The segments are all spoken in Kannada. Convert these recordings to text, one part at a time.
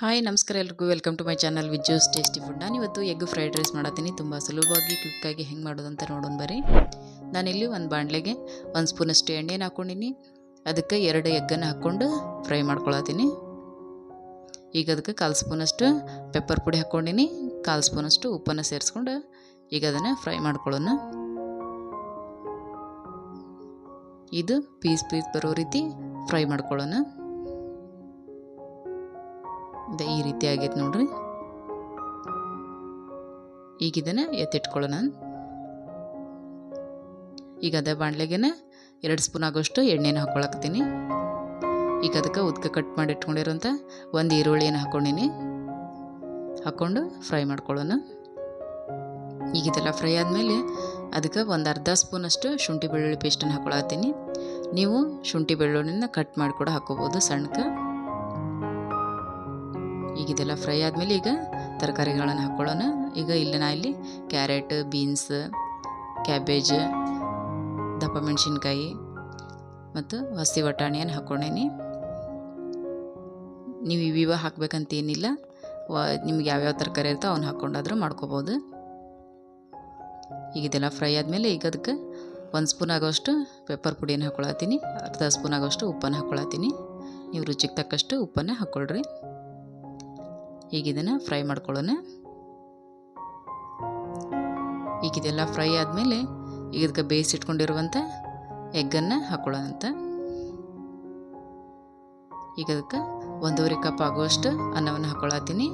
ಹಾಯ್, ನಮಸ್ಕಾರ ಎಲ್ರಿಗೂ. Welcome to my channel Vijju's tasty food ನಾನು ಇವತ್ತು ಎಗ್ ಫ್ರೈಡ್ ರೈಸ್ ಮಾಡತ್ತೀನಿ. ತುಂಬ ಸುಲಭವಾಗಿ ಕ್ವಿಕ್ಕಾಗಿ ಹೆಂಗೆ ಮಾಡೋದಂತ ನೋಡೋಣ ಬರ್ರಿ ನಾನಿಲ್ಲಿ ಒಂದು ಬಾಣಲೆಗೆ ಒಂದು ಸ್ಪೂನಷ್ಟು ಎಣ್ಣೆನ ಹಾಕ್ಕೊಂಡಿನಿ ಅದಕ್ಕೆ ಎರಡು ಎಗ್ಗನ್ನು ಹಾಕ್ಕೊಂಡು ಫ್ರೈ ಮಾಡ್ಕೊಳತ್ತೀನಿ. ಈಗ ಅದಕ್ಕೆ ಕಾಲು ಸ್ಪೂನಷ್ಟು ಪೆಪ್ಪರ್ ಪುಡಿ ಹಾಕ್ಕೊಂಡಿನಿ ಕಾಲು ಸ್ಪೂನಷ್ಟು ಉಪ್ಪನ್ನು ಸೇರಿಸ್ಕೊಂಡು ಈಗ ಅದನ್ನು ಫ್ರೈ ಮಾಡ್ಕೊಳ್ಳೋಣ. ಇದು ಪೀಸ್ ಪೀಸ್ ಬರೋ ರೀತಿ ಫ್ರೈ ಮಾಡ್ಕೊಳ್ಳೋಣ. ಈ ರೀತಿ ಆಗೈತೆ ನೋಡ್ರಿ. ಈಗ ಇದನ್ನು ಎತ್ತಿಟ್ಕೊಳ್ಳೋಣ. ಈಗ ಅದೇ ಬಾಣಲೆಗೆನೆ ಎರಡು ಸ್ಪೂನ್ ಆಗೋಷ್ಟು ಎಣ್ಣೆನ ಹಾಕ್ಕೊಳಕ್ತೀನಿ ಈಗ ಅದಕ್ಕೆ ಉದ್ಕ ಕಟ್ ಮಾಡಿ ಇಟ್ಕೊಂಡಿರೋಂಥ ಒಂದು ಈರುಳ್ಳಿಯನ್ನು ಹಾಕ್ಕೊಂಡಿನಿ ಹಾಕ್ಕೊಂಡು ಫ್ರೈ ಮಾಡ್ಕೊಳ್ಳೋಣ. ಈಗ ಇದೆಲ್ಲ ಫ್ರೈ ಆದಮೇಲೆ ಅದಕ್ಕೆ ಒಂದು ಅರ್ಧ ಸ್ಪೂನಷ್ಟು ಶುಂಠಿ ಬೆಳ್ಳುಳ್ಳಿ ಪೇಸ್ಟನ್ನು ಹಾಕ್ಕೊಳತ್ತೀನಿ ನೀವು ಶುಂಠಿ ಬೆಳ್ಳುಳ್ಳಿನ ಕಟ್ ಮಾಡಿ ಕೂಡ ಹಾಕ್ಕೋಬೋದು ಸಣ್ಣಕ್ಕೆ. ಈಗ ಇದೆಲ್ಲ ಫ್ರೈ ಆದಮೇಲೆ ಈಗ ತರಕಾರಿಗಳನ್ನು ಹಾಕ್ಕೊಳ್ಳೋಣ ಈಗ ಇಲ್ಲಿ ನಾ ಇಲ್ಲಿ ಕ್ಯಾರೆಟ್ ಬೀನ್ಸ್ ಕ್ಯಾಬೇಜ್ ದಪ್ಪ ಮೆಣಸಿನ್ಕಾಯಿ ಮತ್ತು ಹಸಿ ವಟಾಣಿಯನ್ನು ಹಾಕ್ಕೊಂಡೇನಿ ನೀವು ಇವಿವ ಹಾಕ್ಬೇಕಂತ ಏನಿಲ್ಲ. ವ, ನಿಮ್ಗೆ ಯಾವ್ಯಾವ ತರಕಾರಿ ಇರ್ತೋ ಅವ್ನು ಹಾಕ್ಕೊಂಡಾದ್ರೂ ಮಾಡ್ಕೋಬೋದು. ಈಗ ಇದೆಲ್ಲ ಫ್ರೈ ಆದಮೇಲೆ ಈಗ ಅದಕ್ಕೆ ಒಂದು ಸ್ಪೂನ್ ಆಗೋಷ್ಟು ಪೆಪ್ಪರ್ ಪುಡಿಯನ್ನು ಹಾಕ್ಕೊಳತ್ತೀನಿ ಅರ್ಧ ಸ್ಪೂನ್ ಆಗೋಷ್ಟು ಉಪ್ಪನ್ನು ಹಾಕ್ಕೊಳತ್ತೀನಿ ನೀವು ರುಚಿಗೆ ತಕ್ಕಷ್ಟು ಉಪ್ಪನ್ನು ಹಾಕ್ಕೊಳ್ರಿ ಈಗ ಇದನ್ನು ಫ್ರೈ ಮಾಡ್ಕೊಳ್ಳೋಣ. ಈಗ ಇದೆಲ್ಲ ಫ್ರೈ ಆದಮೇಲೆ ಈಗ ಇದಕ್ಕೆ ಬೇಯಿಸಿಟ್ಕೊಂಡಿರುವಂಥ ಎಗ್ಗನ್ನು ಹಾಕ್ಕೊಳ್ಳೋಣಂತ ಈಗ ಅದಕ್ಕೆ ಒಂದೂವರೆ ಕಪ್ ಆಗುವಷ್ಟು ಅನ್ನವನ್ನು ಹಾಕ್ಕೊಳತ್ತೀನಿ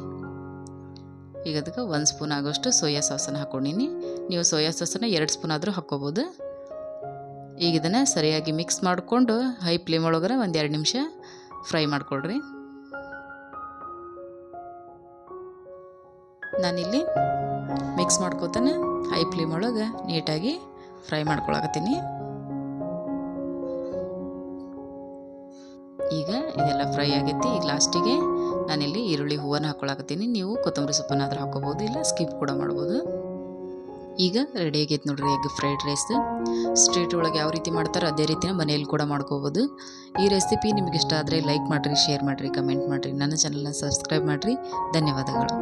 ಈಗ ಅದಕ್ಕೆ ಒಂದು ಸ್ಪೂನ್ ಆಗೋಷ್ಟು ಸೋಯಾ ಸಾಸನ್ನು ಹಾಕ್ಕೊಂಡಿನಿ ನೀವು ಸೋಯಾ ಸಾಸನ್ನು ಎರಡು ಸ್ಪೂನ್ ಆದರೂ ಹಾಕ್ಕೋಬೋದು. ಈಗ ಇದನ್ನು ಸರಿಯಾಗಿ ಮಿಕ್ಸ್ ಮಾಡಿಕೊಂಡು ಹೈ ಫ್ಲೇಮ್ ಒಳಗರೆ ಒಂದು ಎರಡು ನಿಮಿಷ ಫ್ರೈ ಮಾಡ್ಕೊಳ್ರಿ. ನಾನಿಲ್ಲಿ ಮಿಕ್ಸ್ ಮಾಡ್ಕೋತಾನೆ. ಹೈ ಫ್ಲೇಮ್ ಒಳಗೆ ನೀಟಾಗಿ ಫ್ರೈ ಮಾಡ್ಕೊಳಕತ್ತೀನಿ. ಈಗ ಇದೆಲ್ಲ ಫ್ರೈ ಆಗೈತಿ. ಈಗ ಲಾಸ್ಟಿಗೆ ನಾನಿಲ್ಲಿ ಈರುಳ್ಳಿ ಹೂವನ್ನು ಹಾಕ್ಕೊಳಕತ್ತೀನಿ ನೀವು ಕೊತ್ತಂಬರಿ ಸೊಪ್ಪನ್ನಾದ್ರೂ ಹಾಕೋಬೋದು ಇಲ್ಲ ಸ್ಕಿಪ್ ಕೂಡ ಮಾಡ್ಬೋದು. ಈಗ ರೆಡಿ ಆಗೈತೆ ನೋಡ್ರಿ ಎಗ್ ಫ್ರೈಡ್ ರೈಸ್ ಸ್ಟ್ರೀಟ್ ಒಳಗೆ ಯಾವ ರೀತಿ ಮಾಡ್ತಾರೋ ಅದೇ ರೀತಿನ ಮನೆಯಲ್ಲಿ ಕೂಡ ಮಾಡ್ಕೋಬೋದು. ಈ ರೆಸಿಪಿ ನಿಮಗೆ ಇಷ್ಟ ಆದರೆ ಲೈಕ್ ಮಾಡಿರಿ ಶೇರ್ ಮಾಡಿರಿ ಕಮೆಂಟ್ ಮಾಡಿರಿ. ನನ್ನ ಚಾನಲ್ನ ಸಬ್ಸ್ಕ್ರೈಬ್ ಮಾಡಿರಿ. ಧನ್ಯವಾದಗಳು.